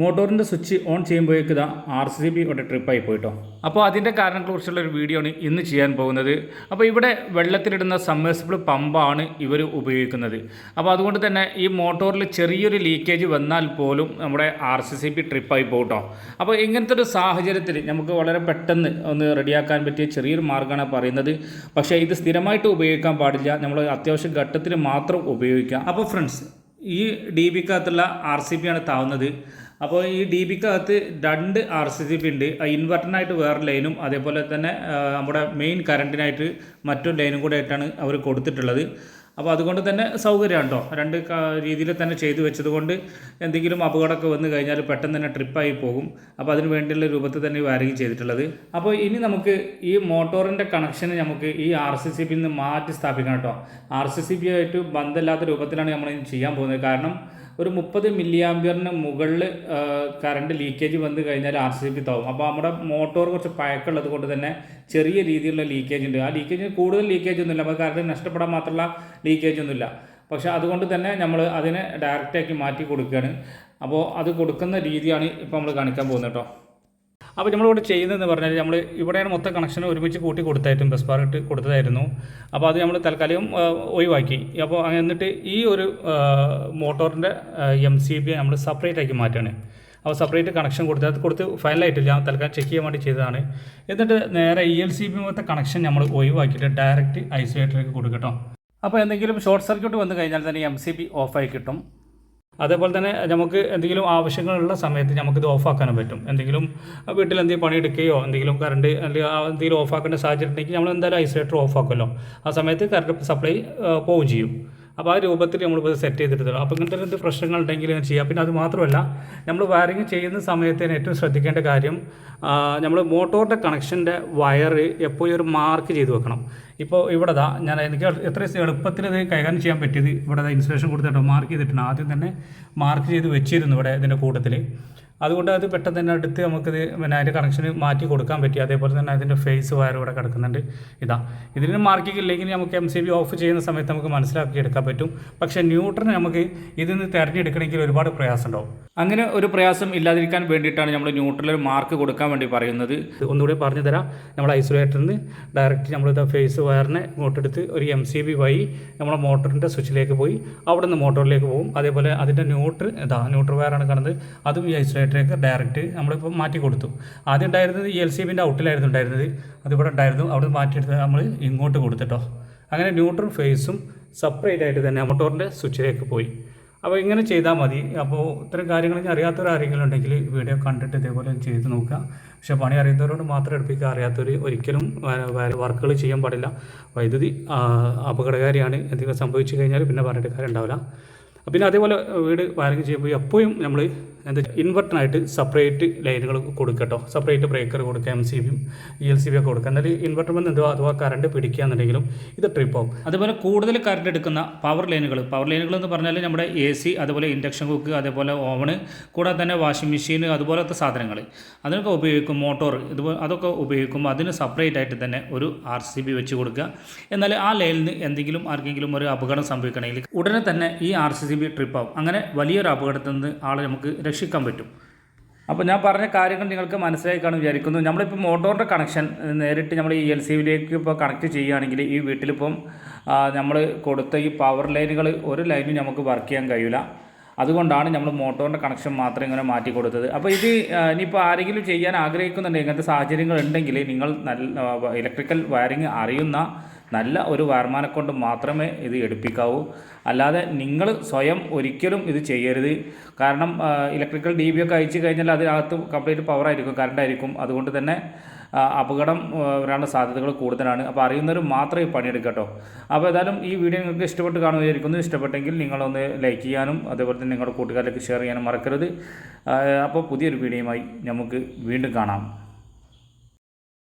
മോട്ടോറിന്റെ switch on ചെയ്യുമ്പോഴേക്ക് ഇതാ R C B ഇവിടെ ട്രിപ്പായി പോയിട്ടോ. അപ്പോൾ അതിന്റെ കാരണങ്ങളെക്കുറിച്ചുള്ള ഒരു വീഡിയോ ആണ് ഇന്ന് ചെയ്യാൻ പോകുന്നത്. അപ്പോൾ ഇവിടെ വെള്ളത്തിലിടുന്ന സമ്മേഴ്സിബിൾ പമ്പാണ് ഇവർ ഉപയോഗിക്കുന്നത്. അപ്പോൾ അതുകൊണ്ട് തന്നെ ഈ മോട്ടോറിൽ ചെറിയൊരു ലീക്കേജ് വന്നാൽ പോലും നമ്മുടെ ആർ സി സി ബി ട്രിപ്പായി പോകട്ടോ അപ്പോൾ ഇങ്ങനത്തെ ഒരു സാഹചര്യത്തിൽ നമുക്ക് വളരെ പെട്ടെന്ന് ഒന്ന് റെഡിയാക്കാൻ പറ്റിയ ചെറിയൊരു മാർഗമാണ് പറയുന്നത്. പക്ഷേ ഇത് സ്ഥിരമായിട്ട് ഉപയോഗിക്കാൻ പാടില്ല. നമ്മൾ അത്യാവശ്യ ഘട്ടത്തിൽ മാത്രം ഉപയോഗിക്കാം. അപ്പോൾ ഫ്രണ്ട്സ് ഈ ഡി ബിക്കകത്തുള്ള ആർ സി ബി ആണ് താവുന്നത്. അപ്പോൾ ഈ ഡി ബിക്കകത്ത് രണ്ട് ആർ സി സി പി ഉണ്ട്. ഇൻവെർട്ടറിനായിട്ട് വേറെ ലൈനും അതേപോലെ തന്നെ നമ്മുടെ മെയിൻ കറണ്ടിനായിട്ട് മറ്റൊരു ലൈനും കൂടെ ആയിട്ടാണ് അവർ കൊടുത്തിട്ടുള്ളത്. അപ്പോൾ അതുകൊണ്ട് തന്നെ സൗകര്യമാണ് കേട്ടോ രണ്ട് രീതിയിൽ തന്നെ ചെയ്തു വെച്ചത് കൊണ്ട് എന്തെങ്കിലും അപകടമൊക്കെ വന്നു കഴിഞ്ഞാൽ പെട്ടെന്ന് തന്നെ ട്രിപ്പായി പോകും. അപ്പോൾ അതിന് വേണ്ടിയുള്ള രൂപത്തിൽ തന്നെ വയറിങ് ചെയ്തിട്ടുള്ളത്. അപ്പോൾ ഇനി നമുക്ക് ഈ മോട്ടോറിന്റെ കണക്ഷൻ നമുക്ക് ഈ ആർ സി സി പിയിൽ നിന്ന് മാറ്റി സ്ഥാപിക്കണം കേട്ടോ ആർ സി സി ബി ആയിട്ട് ബന്ധമില്ലാത്ത രൂപത്തിലാണ് നമ്മൾ ചെയ്യാൻ പോകുന്നത്. കാരണം ഒരു മുപ്പത് മില്ലി ആംബിയറിന് മുകളിൽ കറണ്ട് ലീക്കേജ് വന്നു കഴിഞ്ഞാൽ ആർ സി ബി താവും. അപ്പോൾ നമ്മുടെ മോട്ടോർ കുറച്ച് പഴക്കമുള്ളത് കൊണ്ട് തന്നെ ചെറിയ രീതിയിലുള്ള ലീക്കേജ് ഉണ്ട്. ആ ലീക്കേജ് കൂടുതൽ ലീക്കേജ് ഒന്നുമില്ല. നമുക്ക് കറണ്ട് നഷ്ടപ്പെടാൻ മാത്രമുള്ള ലീക്കേജ് ഒന്നുമില്ല. പക്ഷെ അതുകൊണ്ട് തന്നെ നമ്മൾ അതിനെ ഡയറക്റ്റാക്കി മാറ്റി കൊടുക്കുകയാണ്. അപ്പോൾ അത് കൊടുക്കുന്ന രീതിയാണ് ഇപ്പോൾ നമ്മൾ കാണിക്കാൻ പോകുന്നത് കേട്ടോ. അപ്പോൾ നമ്മളിവിടെ ചെയ്യുന്നതെന്ന് പറഞ്ഞാൽ നമ്മൾ ഇവിടെയാണ് മൊത്തം കണക്ഷൻ ഒരുമിച്ച് കൂട്ടി കൊടുത്തായിരുന്നു ബസ് പാർട്ട് കൊടുത്തതായിരുന്നു. അപ്പോൾ അത് നമ്മൾ തൽക്കാലം ഒഴിവാക്കി. അപ്പോൾ എന്നിട്ട് ഈ ഒരു മോട്ടോറിന്റെ എം സി ബി നമ്മൾ സെപ്പറേറ്റ് ആക്കി മാറ്റുകയാണ് അപ്പോൾ സെപ്പറേറ്റ് കണക്ഷൻ കൊടുത്ത് അത് കൊടുത്ത് ഫയലായിട്ടില്ല തൽക്കാലം ചെക്ക് ചെയ്യാൻ വേണ്ടി ചെയ്തതാണ്. എന്നിട്ട് നേരെ ഇ എൽ സി ബി മൊത്തം കണക്ഷൻ നമ്മൾ ഒഴിവാക്കിയിട്ട് ഡയറക്റ്റ് ഐസൊലേറ്ററിലേക്ക് കൊടുക്കട്ടോ. അപ്പോൾ എന്തെങ്കിലും ഷോർട്ട് സർക്യൂട്ട് വന്നു കഴിഞ്ഞാൽ തന്നെ എം സി ബി ഓഫായി കിട്ടും. അതേപോലെ തന്നെ നമുക്ക് എന്തെങ്കിലും ആവശ്യങ്ങളുള്ള സമയത്ത് നമുക്കിത് ഓഫാക്കാനും പറ്റും. എന്തെങ്കിലും വീട്ടിൽ എന്തെങ്കിലും പണിയെടുക്കുകയോ എന്തെങ്കിലും കറണ്ട് അല്ലെങ്കിൽ എന്തെങ്കിലും ഓഫാക്കേണ്ട സാഹചര്യം ഉണ്ടെങ്കിൽ നമ്മൾ എന്തായാലും ഐസൊലേറ്റർ ഓഫാക്കുമല്ലോ. ആ സമയത്ത് കറണ്ട് സപ്ലൈ പോവുകയും ചെയ്യും. അപ്പോൾ ആ രൂപത്തിൽ നമ്മളിപ്പോൾ സെറ്റ് ചെയ്തിട്ടുള്ളൂ അപ്പോൾ ഇങ്ങനത്തെ രണ്ട് പ്രശ്നങ്ങൾ ഉണ്ടെങ്കിൽ ചെയ്യാം. പിന്നെ അത് മാത്രമല്ല നമ്മൾ വയറിങ് ചെയ്യുന്ന സമയത്ത് ഏറ്റവും ശ്രദ്ധിക്കേണ്ട കാര്യം നമ്മൾ മോട്ടോറിന്റെ കണക്ഷന്റെ വയർ എപ്പോഴും ഒരു മാർക്ക് ചെയ്ത് വെക്കണം. ഇപ്പോൾ ഇവിടെ ദാ ഞാൻ എനിക്ക് എത്ര എളുപ്പത്തിൽ ഇത് കൈകാര്യം ചെയ്യാൻ പറ്റിയത്? ഇവിടെ ഇൻസുലേഷൻ കൊടുത്തിട്ടോ മാർക്ക് ചെയ്തിട്ടുണ്ട്. ആദ്യം തന്നെ മാർക്ക് ചെയ്ത് വെച്ചിരുന്നു ഇവിടെ ഇതിന്റെ കൂട്ടത്തിൽ അതുകൊണ്ട് അത് പെട്ടെന്ന് തന്നെ എടുത്ത് നമുക്കിത് പിന്നെ അതിന്റെ കണക്ഷൻ മാറ്റി കൊടുക്കാൻ പറ്റി. അതേപോലെ തന്നെ അതിന്റെ ഫേസ് വയർ ഇവിടെ കിടക്കുന്നുണ്ട്. ഇതാ. ഇതിന് മാർക്കിംഗ് ഇല്ലെങ്കിൽ നമുക്ക് എം സി ബി ഓഫ് ചെയ്യുന്ന സമയത്ത് നമുക്ക് മനസ്സിലാക്കി എടുക്കാൻ പറ്റും. പക്ഷേ ന്യൂട്രൻ നമുക്ക് ഇതിൽ നിന്ന് തിരഞ്ഞെടുക്കണമെങ്കിൽ ഒരുപാട് പ്രയാസം ഉണ്ടാവും അങ്ങനെ ഒരു പ്രയാസം ഇല്ലാതിരിക്കാൻ വേണ്ടിയിട്ടാണ് നമ്മൾ ന്യൂട്രൽ മാർക്ക് കൊടുക്കാൻ വേണ്ടി പറയുന്നത്. ഒന്നുകൂടി പറഞ്ഞു തരാം. നമ്മൾ ഐസൊലേറ്ററിൽ നിന്ന് ഡയറക്റ്റ് നമ്മൾ ഫേസ് വയറിനെ ഇങ്ങോട്ടെടുത്ത് ഒരു എം സി ബി വഴി നമ്മുടെ മോട്ടറിന്റെ സ്വിച്ചിലേക്ക് പോയി. അവിടെ നിന്ന് മോട്ടറിലേക്ക് പോകും. അതേപോലെ അതിന്റെ ന്യൂട്രൽ ഇതാ ന്യൂട്രൽ വയറാണ് കാണുന്നത് അതും ഈ ഐസൊലേറ്ററിലേക്ക് ഡയറക്റ്റ് നമ്മളിപ്പോൾ മാറ്റി കൊടുത്തു. ആദ്യം ഉണ്ടായിരുന്നത് ഈ എൽ സി ബിന്റെ ഔട്ടിലായിരുന്നു ഉണ്ടായിരുന്നത്. അതിവിടെ ഉണ്ടായിരുന്നു. അവിടെ മാറ്റിയെടുത്ത് നമ്മൾ ഇങ്ങോട്ട് കൊടുത്തിട്ടോ. അങ്ങനെ ന്യൂട്രൽ ഫേസും സെപ്പറേറ്റ് ആയിട്ട് തന്നെ മോട്ടോറിന്റെ സ്വിച്ചിലേക്ക് പോയി. അപ്പോൾ ഇങ്ങനെ ചെയ്താൽ മതി. അപ്പോൾ ഇത്തരം കാര്യങ്ങൾ ഇനി അറിയാത്തവർ ആരെങ്കിലും ഉണ്ടെങ്കിൽ വീഡിയോ കണ്ടിട്ട് ഇതേപോലെ ചെയ്ത് നോക്കുക. പക്ഷേ പണി അറിയുന്നവരോട് മാത്രം എടുപ്പിക്കുക. അറിയാത്തവർ ഒരിക്കലും വർക്കുകൾ ചെയ്യാൻ പാടില്ല. വൈദ്യുതി അപകടകാരിയാണ് എന്തെങ്കിലും സംഭവിച്ചു കഴിഞ്ഞാൽ പിന്നെ പറഞ്ഞിട്ട് കാര്യം ഉണ്ടാവില്ല പിന്നെ അതേപോലെ വീട് വയറിങ് ചെയ്യുമ്പോൾ എപ്പോഴും നമ്മൾ എന്താ ഇൻവെർട്ടറിനായിട്ട് സെപ്പറേറ്റ് ലൈനുകൾ കൊടുക്കട്ടോ സെപ്പറേറ്റ് ബ്രേക്കർ കൊടുക്കുക എം സി ബിയും ഇ എൽ സി ബി ഒക്കെ കൊടുക്കുക. എന്നാൽ ഇൻവെർട്ടർ വന്ന് എന്തോ അഥവാ കറണ്ട് പിടിക്കുകയാണെന്നുണ്ടെങ്കിലും ഇത് ട്രിപ്പ് ആവും. അതുപോലെ കൂടുതൽ കറണ്ട് എടുക്കുന്ന പവർ ലൈനുകൾ പവർ ലൈനുകൾ എന്ന് പറഞ്ഞാൽ നമ്മുടെ എ സി അതുപോലെ ഇൻഡക്ഷൻ കുക്ക് അതേപോലെ ഓവണ് കൂടാതെ തന്നെ വാഷിംഗ് മെഷീൻ അതുപോലത്തെ സാധനങ്ങൾ. അതിനൊക്കെ ഉപയോഗിക്കും മോട്ടോർ ഇതുപോലെ അതൊക്കെ ഉപയോഗിക്കുമ്പോൾ അതിന് സെപ്പറേറ്റ് ആയിട്ട് തന്നെ ഒരു ആർ സി ബി വെച്ച് കൊടുക്കുക. എന്നാൽ ആ ലൈനിൽ നിന്ന് എന്തെങ്കിലും ആർക്കെങ്കിലും ഒരു അപകടം സംഭവിക്കണമെങ്കിൽ ഉടനെ തന്നെ ഈ ആർ സി ബി ട്രിപ്പ് ആവും. അങ്ങനെ വലിയൊരു അപകടത്തിൽ നിന്ന് ആളെ നമുക്ക് രക്ഷിക്കാൻ പറ്റും. അപ്പോൾ ഞാൻ പറഞ്ഞ കാര്യങ്ങൾ നിങ്ങൾക്ക് മനസ്സിലായി കാണും വിചാരിക്കുന്നു. നമ്മളിപ്പോൾ മോട്ടോറിന്റെ കണക്ഷൻ നേരിട്ട് നമ്മൾ ഈ എൽ സി ബിയിലേക്ക് ഇപ്പോൾ കണക്ട് ചെയ്യുകയാണെങ്കിൽ ഈ വീട്ടിലിപ്പം നമ്മൾ കൊടുത്ത ഈ പവർ ലൈനുകൾ ഒരു ലൈനും നമുക്ക് വർക്ക് ചെയ്യാൻ കഴിയില്ല അതുകൊണ്ടാണ് നമ്മൾ മോട്ടോറിന്റെ കണക്ഷൻ മാത്രം ഇങ്ങനെ മാറ്റി കൊടുത്തത്. അപ്പോൾ ഇത് ഇനിയിപ്പോൾ ആരെങ്കിലും ചെയ്യാൻ ആഗ്രഹിക്കുന്നുണ്ടെങ്കിൽ ഇങ്ങനത്തെ സാഹചര്യങ്ങൾ ഉണ്ടെങ്കിൽ നിങ്ങൾ നല്ല ഇലക്ട്രിക്കൽ വയറിങ് അറിയുന്ന നല്ല ഒരു വരുമാനം കൊണ്ട് മാത്രമേ ഇത് എടുപ്പിക്കാവൂ. അല്ലാതെ നിങ്ങൾ സ്വയം ഒരിക്കലും ഇത് ചെയ്യരുത്. കാരണം ഇലക്ട്രിക്കൽ ഡി ബി ഒക്കെ അയച്ചു കഴിഞ്ഞാൽ അതിനകത്ത് കംപ്ലീറ്റ് പവർ ആയിരിക്കും ആയിരിക്കും. അതുകൊണ്ട് തന്നെ അപകടം വരാനുള്ള സാധ്യതകൾ കൂടുതലാണ്. അപ്പോൾ അറിയുന്നവർ മാത്രമേ പണിയെടുക്കട്ടോ അപ്പോൾ ഏതായാലും ഈ വീഡിയോ നിങ്ങൾക്ക് ഇഷ്ടപ്പെട്ട് കാണുമായിരിക്കുന്നു ഇഷ്ടപ്പെട്ടെങ്കിൽ നിങ്ങളൊന്ന് ലൈക്ക് ചെയ്യാനും അതേപോലെ തന്നെ നിങ്ങളുടെ കൂട്ടുകാരിലേക്ക് ഷെയർ ചെയ്യാനും മറക്കരുത്. അപ്പോൾ പുതിയൊരു വീഡിയോയുമായി നമുക്ക് വീണ്ടും കാണാം.